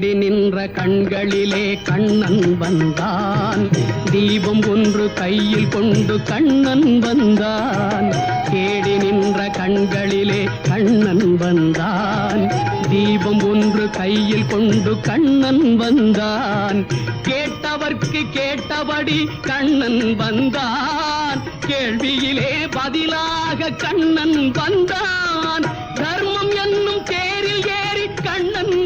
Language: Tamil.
தேடி நின்ற கண்களிலே கண்ணன் வந்தான். தீபம் ஒன்று கையில் கொண்டு கண்ணன் வந்தான். தேடி நின்ற கண்களிலே கண்ணன் வந்தான். தீபம் ஒன்று கையில் கொண்டு கண்ணன் வந்தான். கேட்டவர்க்கு கேட்டபடி கண்ணன் வந்தான். கேள்வியிலே பதிலாக கண்ணன் வந்தான். தர்மம் என்னும் தேரில் ஏறி கண்ணன்